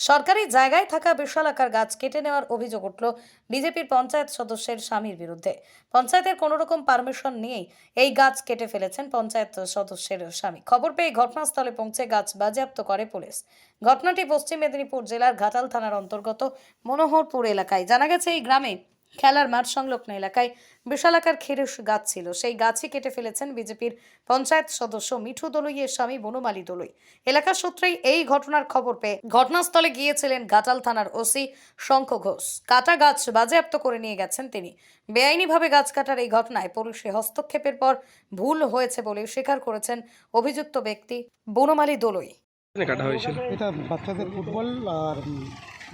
সরকারি জায়গায় থাকা বিশাল আকার গাছ কেটে নেওয়ার অভিযোগ উঠল বিজেপির পঞ্চায়েত সদস্যের স্বামীর বিরুদ্ধে। পঞ্চায়েতের কোনো রকম পারমিশন নিয়েই এই গাছ কেটে ফেলেছেন পঞ্চায়েত সদস্যের স্বামী। খবর পেয়ে ঘটনাস্থলে পৌঁছে গাছ বাজেয়াপ্ত করে পুলিশ। ঘটনাটি পশ্চিম মেদিনীপুর জেলার ঘাটাল থানার অন্তর্গত মনোহরপুর এলাকায়। জানা গেছে, এই গ্রামে খেলার মাঠ সংলগ্ন এলাকায় বিশালাকার খেরুশ গাছ ছিল। সেই গাছই কেটে ফেলেছেন বিজেপির পঞ্চায়েত সদস্য মিঠু দলুইয়ের স্বামী বনমালী দলুই। এলাকার সূত্রেই এই ঘটনার খবর পেয়ে ঘটনাস্থলে গিয়েছিলেন ঘাটাল থানার ওসি শঙ্খ ঘোষ। কাটা গাছ বাজেয়াপ্ত করে নিয়ে গেছেন তিনি। বেআইনিভাবে গাছ কাটার এই ঘটনায় পুলিশে হস্তক্ষেপের পর ভুল হয়েছে বলে স্বীকার করেছেন অভিযুক্ত ব্যক্তি বনমালী দলুই। কাটা হয়েছিল? এটা বাচ্চাদের ফুটবল আর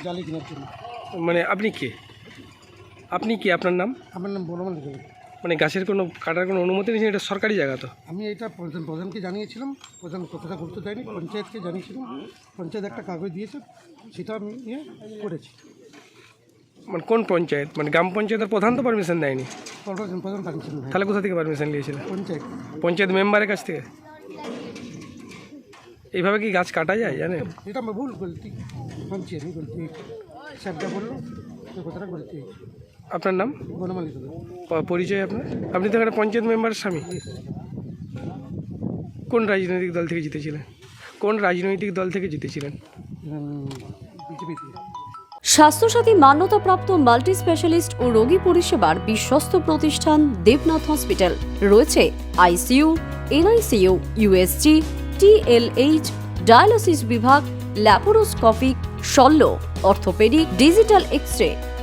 জালি কেনার জন্য। মানে আপনি কে? আপনি কি আপনার নাম? আমার নাম বনমাল মানে গাছের কোনো কাটার কোনো অনুমতি নেই এটা সরকারি জায়গা তো? আমি এটা প্রধান প্রধানকে জানিয়েছিলাম। প্রধান কথাটা গুরুত্ব দেয়নি পঞ্চায়েতকে জানিয়েছিলাম। পঞ্চায়েত একটা কাগজ দিয়েছে সেটা আমি নিয়ে করেছি। মানে কোন পঞ্চায়েত? মানে গ্রাম পঞ্চায়েতের প্রধান তো পারমিশন দেয়নি। প্রধান প্রধান পারমিশন তাহলে কোথা থেকে পারমিশন নিয়েছিলেন? পঞ্চায়েত। পঞ্চায়েত মেম্বারের কাছ থেকে? এইভাবে কি গাছ কাটা যায় জানেন? এটা আমার ভুল গলতি। মানছি আমি গলতি স্যারটা বলল কথাটা গলতি আপনার নাম? পরিচয় আপনার? আপনি তো এখানে পঞ্চায়েত মেম্বারের স্বামী। কোন রাজনৈতিক দল থেকে জিতেছিলেন? কোন রাজনৈতিক দল থেকে জিতেছিলেন? স্বাস্থ্যসাথী মান্যতাপ্রাপ্ত মাল্টি স্পেশালিস্ট ও রোগী পরিষেবার বিশ্বস্ত প্রতিষ্ঠান দেবনাথ হসপিটাল। রয়েছে ICU, NICU, USG TLH dialysis বিভাগ, ল্যাপারোস্কোপিক, শল্য, অর্থোপেডিক, ডিজিটাল এক্স রে